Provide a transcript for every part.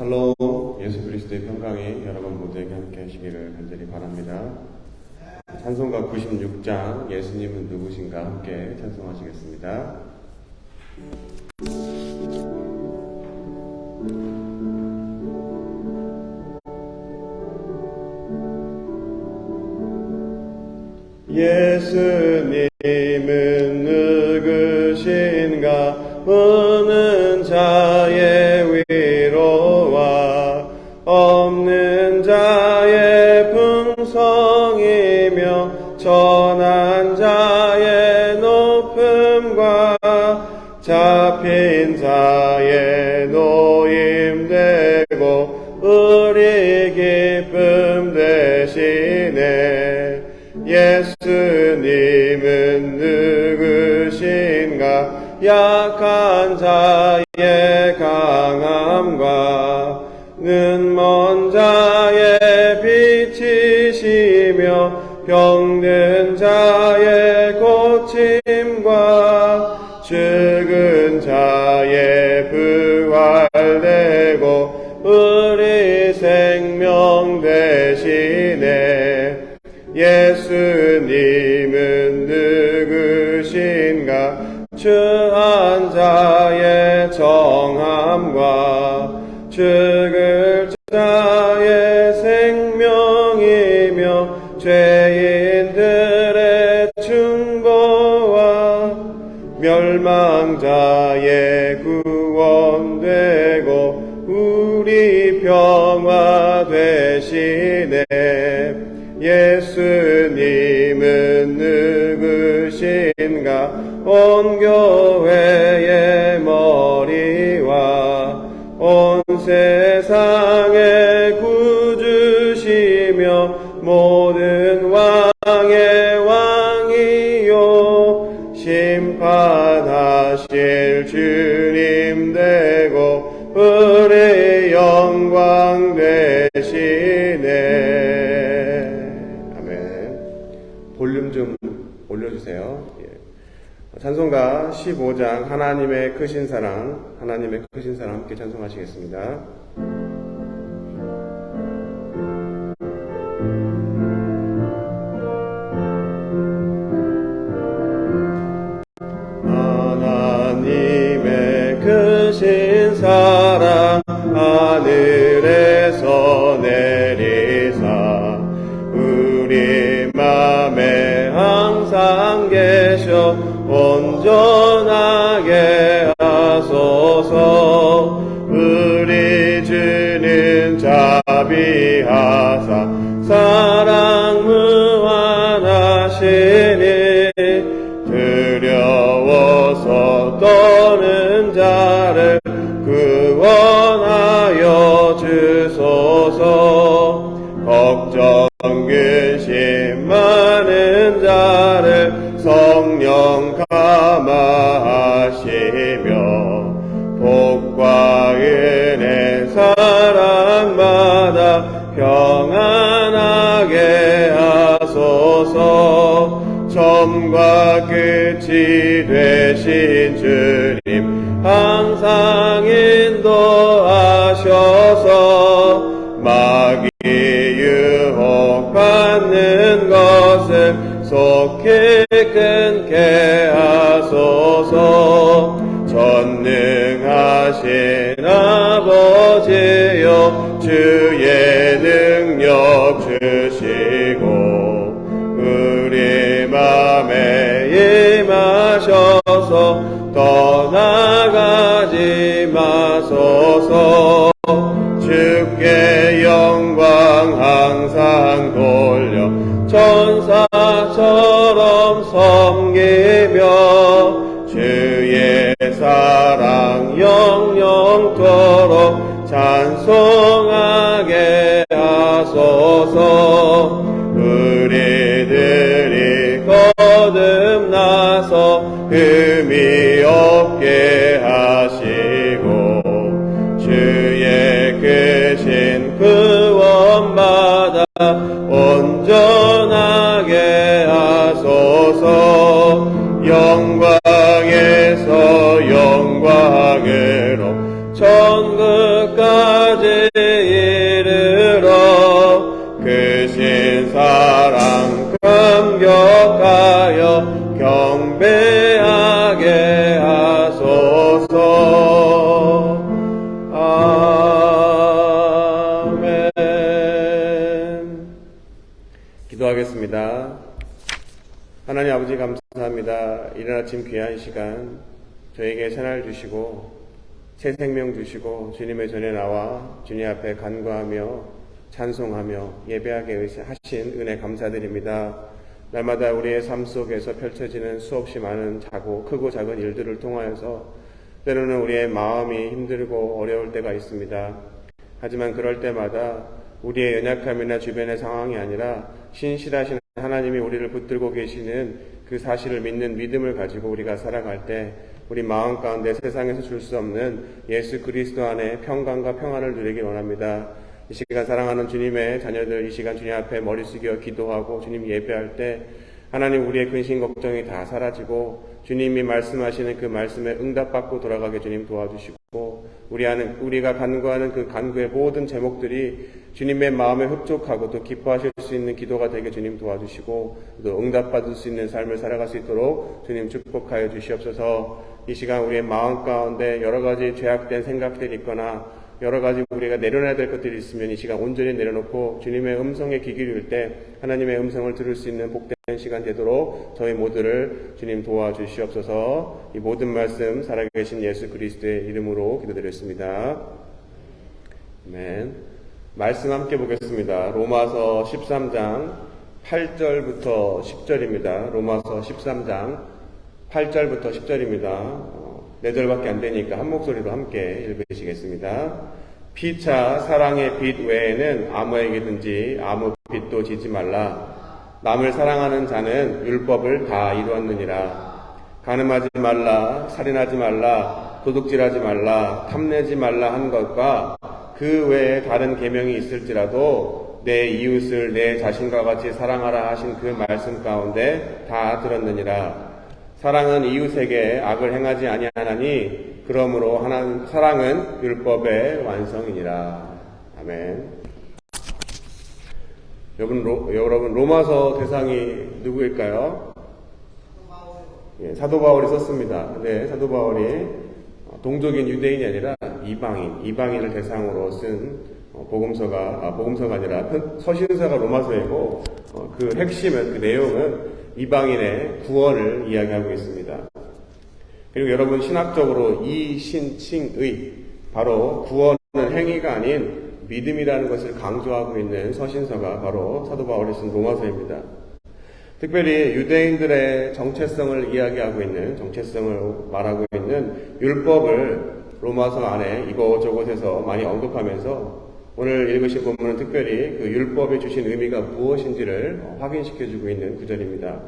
샬롬 예수 그리스도의 평강이 여러분 모두에게 함께 하시기를 간절히 바랍니다. 찬송가 96장 예수님은 누구신가 함께 찬송하시겠습니다. 예수님은 누구신가 예수님은 누구신가? 약한 자의 강함과 눈먼 자의 빛이시며 병든 자의 고침과 죽은 자의 부활되고 우리 생명 되시네 예 누구신가 주한 자 온 찬송가 15장 하나님의 크신 사랑 하나님의 크신 사랑 함께 찬송하시겠습니다. 사랑 하늘에서 내리사 우리 맘에 항상 계셔 온전 자비하사 사랑 처음과 끝이 되신 주 거듭나서 아버지 감사합니다. 이른 아침 귀한 시간 저에게 새날 주시고 새 생명 주시고 주님의 전에 나와 주님 앞에 간구하며 찬송하며 예배하게 하신 은혜 감사드립니다. 날마다 우리의 삶 속에서 펼쳐지는 수없이 많은 작고 크고 작은 일들을 통하여서 때로는 우리의 마음이 힘들고 어려울 때가 있습니다. 하지만 그럴 때마다 우리의 연약함이나 주변의 상황이 아니라 신실하신 하나님이 우리를 붙들고 계시는 그 사실을 믿는 믿음을 가지고 우리가 살아갈 때 우리 마음 가운데 세상에서 줄 수 없는 예수 그리스도 안에 평강과 평안을 누리길 원합니다. 이 시간 사랑하는 주님의 자녀들 이 시간 주님 앞에 머리 숙여 기도하고 주님 예배할 때 하나님 우리의 근심 걱정이 다 사라지고 주님이 말씀하시는 그 말씀에 응답받고 돌아가게 주님 도와주시고 우리 하는 우리가 간구하는 그 간구의 모든 제목들이 주님의 마음에 흡족하고 또 기뻐하실 수 있는 기도가 되게 주님 도와주시고 또 응답받을 수 있는 삶을 살아갈 수 있도록 주님 축복하여 주시옵소서. 이 시간 우리의 마음 가운데 여러 가지 죄악된 생각들이 있거나 여러 가지 우리가 내려놔야 될 것들이 있으면 이 시간 온전히 내려놓고 주님의 음성에 귀 기울일 때 하나님의 음성을 들을 수 있는 복된 시간 되도록 저희 모두를 주님 도와주시옵소서 이 모든 말씀 살아계신 예수 그리스도의 이름으로 기도드렸습니다. 아멘. 말씀 함께 보겠습니다. 로마서 13장 8절부터 10절입니다. 로마서 13장 8절부터 10절입니다. 4절밖에 안 되니까 한 목소리로 함께 읽으시겠습니다. 피차 사랑의 빛 외에는 아무에게든지 아무 빛도 지지 말라. 남을 사랑하는 자는 율법을 다 이루었느니라. 가늠하지 말라, 살인하지 말라, 도둑질하지 말라, 탐내지 말라 한 것과 그 외에 다른 계명이 있을지라도 내 이웃을 내 자신과 같이 사랑하라 하신 그 말씀 가운데 다 들었느니라. 사랑은 이웃에게 악을 행하지 아니하나니 그러므로 하나님 사랑은 율법의 완성이니라. 아멘. 여러분, 로, 여러분 로마서 대상이 누구일까요? 예, 사도 바울이 썼습니다. 네, 사도 바울이 동족인 유대인이 아니라 이방인, 이방인을 대상으로 쓴 어, 복음서가 아, 복음서가 아니라 서신서가 로마서이고 어, 그 핵심은 그 내용은 이방인의 구원을 이야기하고 있습니다. 그리고 여러분 신학적으로 이 신칭의 바로 구원은 행위가 아닌 믿음이라는 것을 강조하고 있는 서신서가 바로 사도 바울이 쓴 로마서입니다. 특별히 유대인들의 정체성을 이야기하고 있는 정체성을 말하고 있는 율법을 로마서 안에 이곳저곳에서 많이 언급하면서 오늘 읽으신 본문은 특별히 그 율법이 주신 의미가 무엇인지를 확인시켜주고 있는 구절입니다.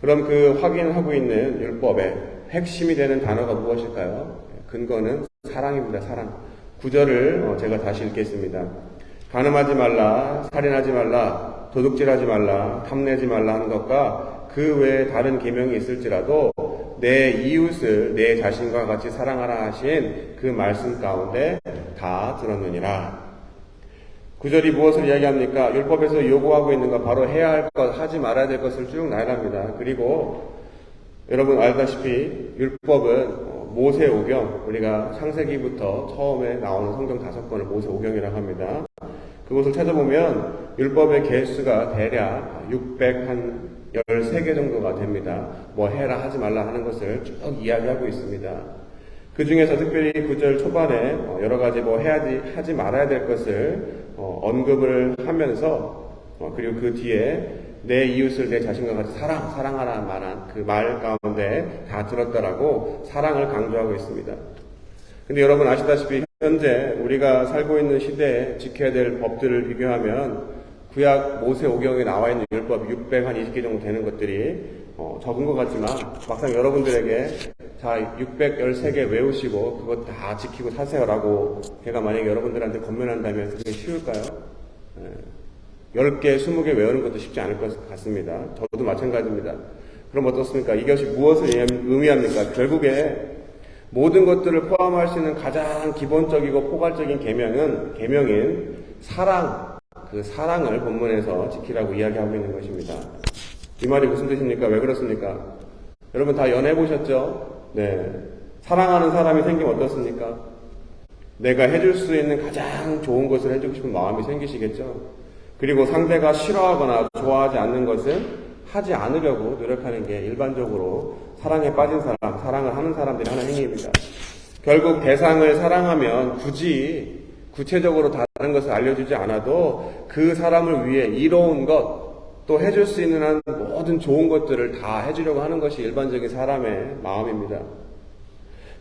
그럼 그 확인하고 있는 율법의 핵심이 되는 단어가 무엇일까요? 근거는 사랑입니다. 사랑. 구절을 제가 다시 읽겠습니다. 가늠하지 말라, 살인하지 말라, 도둑질하지 말라, 탐내지 말라 하는 것과 그 외에 다른 계명이 있을지라도 내 이웃을 내 자신과 같이 사랑하라 하신 그 말씀 가운데 다 들었느니라. 구절이 무엇을 이야기합니까? 율법에서 요구하고 있는 것, 바로 해야 할 것, 하지 말아야 될 것을 쭉 나열합니다. 그리고 여러분 알다시피 율법은 모세 오경, 우리가 창세기부터 처음에 나오는 성경 다섯 권을 모세 오경이라고 합니다. 그것을 찾아보면 율법의 개수가 대략 613개 정도가 됩니다. 뭐 해라 하지 말라 하는 것을 쭉 이야기하고 있습니다. 그 중에서 특별히 구절 초반에 여러 가지 뭐 해야지 하지 말아야 될 것을 어, 언급을 하면서 어, 그리고 그 뒤에 내 이웃을 내 자신과 같이 사랑, 사랑하라 말한 그 말 가운데 다 들었다라고 사랑을 강조하고 있습니다. 근데 여러분 아시다시피 현재 우리가 살고 있는 시대에 지켜야 될 법들을 비교하면 구약 모세 오경에 나와 있는 율법 620개 정도 되는 것들이 어, 적은 것 같지만 막상 여러분들에게 자 613개 외우시고 그것 다 지키고 사세요라고 제가 만약에 여러분들한테 권면한다면 그게 쉬울까요? 네. 10개, 20개 외우는 것도 쉽지 않을 것 같습니다. 저도 마찬가지입니다. 그럼 어떻습니까? 이것이 무엇을 의미합니까? 결국에 모든 것들을 포함할 수 있는 가장 기본적이고 포괄적인 계명은 계명인 사랑, 그 사랑을 본문에서 지키라고 이야기하고 있는 것입니다. 이 말이 무슨 뜻입니까? 왜 그렇습니까? 여러분 다 연애 보셨죠? 네. 사랑하는 사람이 생기면 어떻습니까? 내가 해줄 수 있는 가장 좋은 것을 해주고 싶은 마음이 생기시겠죠? 그리고 상대가 싫어하거나 좋아하지 않는 것은 하지 않으려고 노력하는 게 일반적으로 사랑에 빠진 사람, 사랑을 하는 사람들이 하는 행위입니다. 결국 대상을 사랑하면 굳이 구체적으로 다른 것을 알려주지 않아도 그 사람을 위해 이로운 것, 또 해줄 수 있는 한 모든 좋은 것들을 다 해주려고 하는 것이 일반적인 사람의 마음입니다.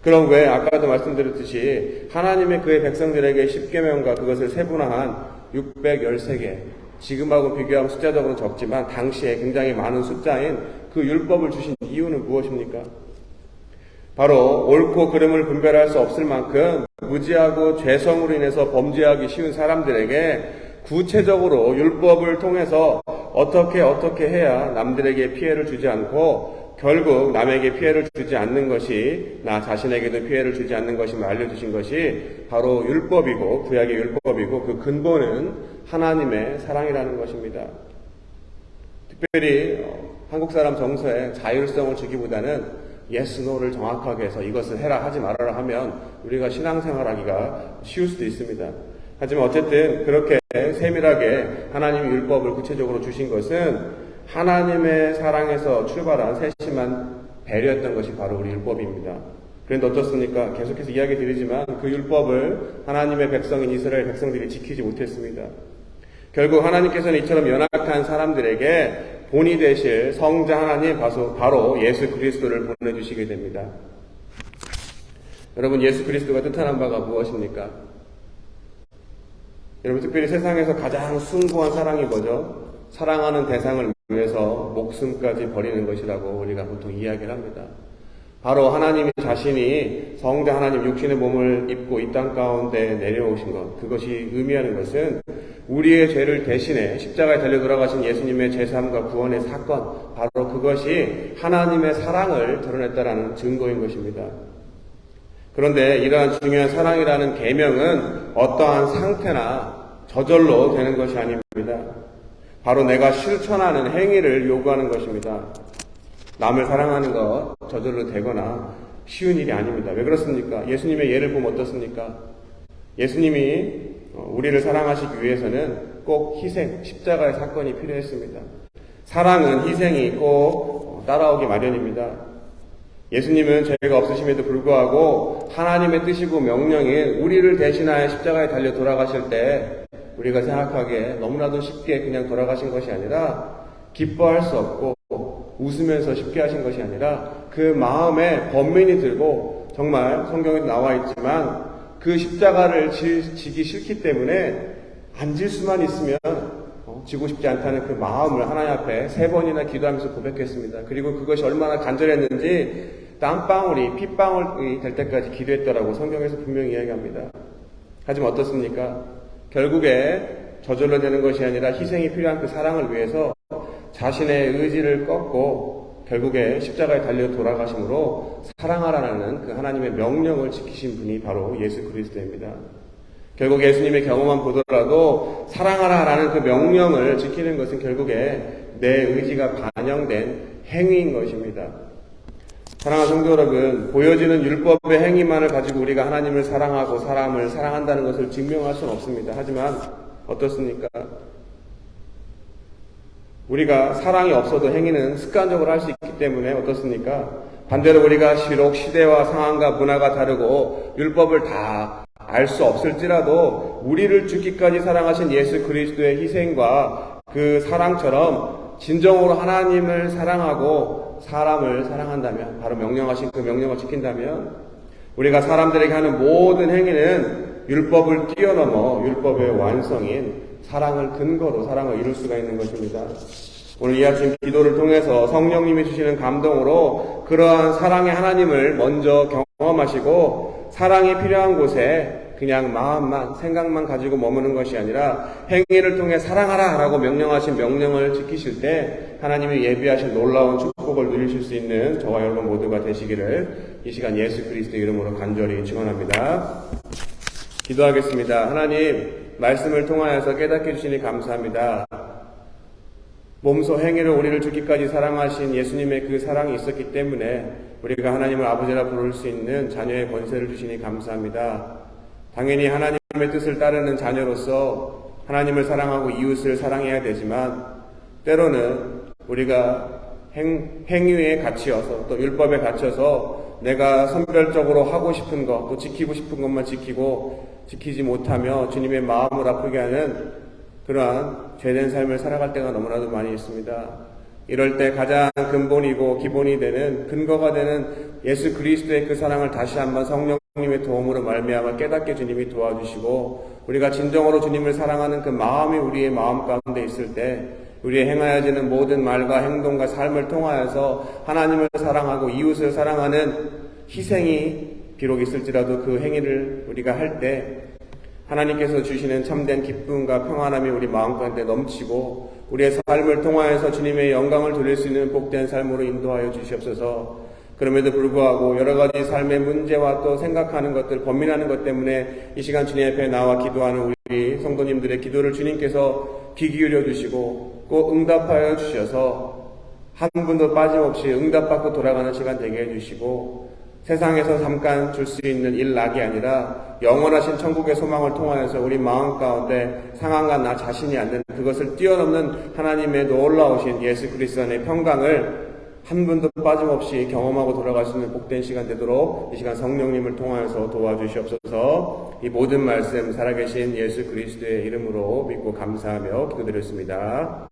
그럼 왜 아까도 말씀드렸듯이 하나님의 그의 백성들에게 10계명과 그것을 세분화한 613개 지금하고 비교하면 숫자적으로는 적지만 당시에 굉장히 많은 숫자인 그 율법을 주신 이유는 무엇입니까? 바로 옳고 그름을 분별할 수 없을 만큼 무지하고 죄성으로 인해서 범죄하기 쉬운 사람들에게 구체적으로 율법을 통해서 어떻게 어떻게 해야 남들에게 피해를 주지 않고 결국 남에게 피해를 주지 않는 것이 나 자신에게도 피해를 주지 않는 것임을 알려주신 것이 바로 율법이고 구약의 율법이고 그 근본은 하나님의 사랑이라는 것입니다. 특별히 어, 한국 사람 정서에 자율성을 주기보다는 예스 노를 정확하게 해서 이것을 해라 하지 말아라 하면 우리가 신앙생활하기가 쉬울 수도 있습니다. 하지만 어쨌든 그렇게 세밀하게 하나님의 율법을 구체적으로 주신 것은 하나님의 사랑에서 출발한 세심한 배려였던 것이 바로 우리 율법입니다. 그런데 어떻습니까? 계속해서 이야기 드리지만 그 율법을 하나님의 백성인 이스라엘 백성들이 지키지 못했습니다. 결국 하나님께서는 이처럼 연약한 사람들에게 본이 되실 성자 하나님 바로 예수 그리스도를 보내주시게 됩니다. 여러분 예수 그리스도가 뜻하는 바가 무엇입니까? 여러분 특별히 세상에서 가장 숭고한 사랑이 뭐죠? 사랑하는 대상을 위해서 목숨까지 버리는 것이라고 우리가 보통 이야기를 합니다. 바로 하나님 자신이 성자 하나님 육신의 몸을 입고 이 땅 가운데 내려오신 것, 그것이 의미하는 것은 우리의 죄를 대신해 십자가에 달려 돌아가신 예수님의 제사함과 구원의 사건, 바로 그것이 하나님의 사랑을 드러냈다라는 증거인 것입니다. 그런데 이러한 중요한 사랑이라는 계명은 어떠한 상태나 저절로 되는 것이 아닙니다. 바로 내가 실천하는 행위를 요구하는 것입니다. 남을 사랑하는 것 저절로 되거나 쉬운 일이 아닙니다. 왜 그렇습니까? 예수님의 예를 보면 어떻습니까? 예수님이 어, 우리를 사랑하시기 위해서는 꼭 희생, 십자가의 사건이 필요했습니다. 사랑은 희생이 꼭 따라오기 마련입니다. 예수님은 죄가 없으심에도 불구하고 하나님의 뜻이고 명령인 우리를 대신하여 십자가에 달려 돌아가실 때 우리가 생각하기에 너무나도 쉽게 그냥 돌아가신 것이 아니라 기뻐할 수 없고 웃으면서 쉽게 하신 것이 아니라 그 마음에 번민이 들고 정말 성경에 나와 있지만 그 십자가를 지 기 싫기 때문에 앉을 수만 있으면 어, 지고 싶지 않다는 그 마음을 하나님 앞에 세 번이나 기도하면서 고백했습니다. 그리고 그것이 얼마나 간절했는지 땀방울이 핏방울이 될 때까지 기도했더라고 성경에서 분명히 이야기합니다. 하지만 어떻습니까? 결국에 저절로 되는 것이 아니라 희생이 필요한 그 사랑을 위해서 자신의 의지를 꺾고 결국에 십자가에 달려 돌아가심으로 사랑하라는 그 하나님의 명령을 지키신 분이 바로 예수 그리스도입니다. 결국 예수님의 경험만 보더라도 사랑하라라는 그 명령을 지키는 것은 결국에 내 의지가 반영된 행위인 것입니다. 사랑하는 성도 여러분, 보여지는 율법의 행위만을 가지고 우리가 하나님을 사랑하고 사람을 사랑한다는 것을 증명할 수는 없습니다. 하지만 어떻습니까? 우리가 사랑이 없어도 행위는 습관적으로 할 수 있기 때문에 어떻습니까? 반대로 우리가 비록 시대와 상황과 문화가 다르고 율법을 다 알 수 없을지라도 우리를 죽기까지 사랑하신 예수 그리스도의 희생과 그 사랑처럼 진정으로 하나님을 사랑하고 사람을 사랑한다면, 바로 명령하신 그 명령을 지킨다면, 우리가 사람들에게 하는 모든 행위는 율법을 뛰어넘어 율법의 완성인 사랑을 근거로 사랑을 이룰 수가 있는 것입니다. 오늘 이 아침 기도를 통해서 성령님이 주시는 감동으로 그러한 사랑의 하나님을 먼저 경험하시고 사랑이 필요한 곳에 그냥 마음만, 생각만 가지고 머무는 것이 아니라 행위를 통해 사랑하라 라고 명령하신 명령을 지키실 때 하나님이 예비하신 놀라운 축복을 누리실 수 있는 저와 여러분 모두가 되시기를 이 시간 예수 그리스도 이름으로 간절히 축원합니다. 기도하겠습니다. 하나님, 말씀을 통하여서 깨닫게 주시니 감사합니다. 몸소 행위를 우리를 죽기까지 사랑하신 예수님의 그 사랑이 있었기 때문에 우리가 하나님을 아버지라 부를 수 있는 자녀의 권세를 주시니 감사합니다. 당연히 하나님의 뜻을 따르는 자녀로서 하나님을 사랑하고 이웃을 사랑해야 되지만 때로는 우리가 행, 행위에 갇혀서 또 율법에 갇혀서 내가 선별적으로 하고 싶은 것, 또 지키고 싶은 것만 지키고 지키지 못하며 주님의 마음을 아프게 하는 그러한 죄된 삶을 살아갈 때가 너무나도 많이 있습니다. 이럴 때 가장 근본이고 기본이 되는 근거가 되는 예수 그리스도의 그 사랑을 다시 한번 성령 님의 도움으로 말미암아 깨닫게 주님이 도와주시고 우리가 진정으로 주님을 사랑하는 그 마음이 우리의 마음 가운데 있을 때 우리의 행하여지는 모든 말과 행동과 삶을 통하여서 하나님을 사랑하고 이웃을 사랑하는 희생이 비록 있을지라도 그 행위를 우리가 할 때 하나님께서 주시는 참된 기쁨과 평안함이 우리 마음 가운데 넘치고 우리의 삶을 통하여서 주님의 영광을 돌릴 수 있는 복된 삶으로 인도하여 주시옵소서. 그럼에도 불구하고 여러 가지 삶의 문제와 또 생각하는 것들, 고민하는 것 때문에 이 시간 주님 앞에 나와 기도하는 우리 성도님들의 기도를 주님께서 귀 기울여 주시고 꼭 응답하여 주셔서 한 분도 빠짐없이 응답받고 돌아가는 시간 되게 해주시고 세상에서 잠깐 줄 수 있는 일락이 아니라 영원하신 천국의 소망을 통하여서 우리 마음 가운데 상황과 나 자신이 안 되는 그것을 뛰어넘는 하나님의 놀라우신 예수 그리스도 안의 평강을 한 분도 빠짐없이 경험하고 돌아갈 수 있는 복된 시간 되도록 이 시간 성령님을 통하여서 도와주시옵소서 이 모든 말씀 살아계신 예수 그리스도의 이름으로 믿고 감사하며 기도드렸습니다.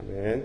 아멘.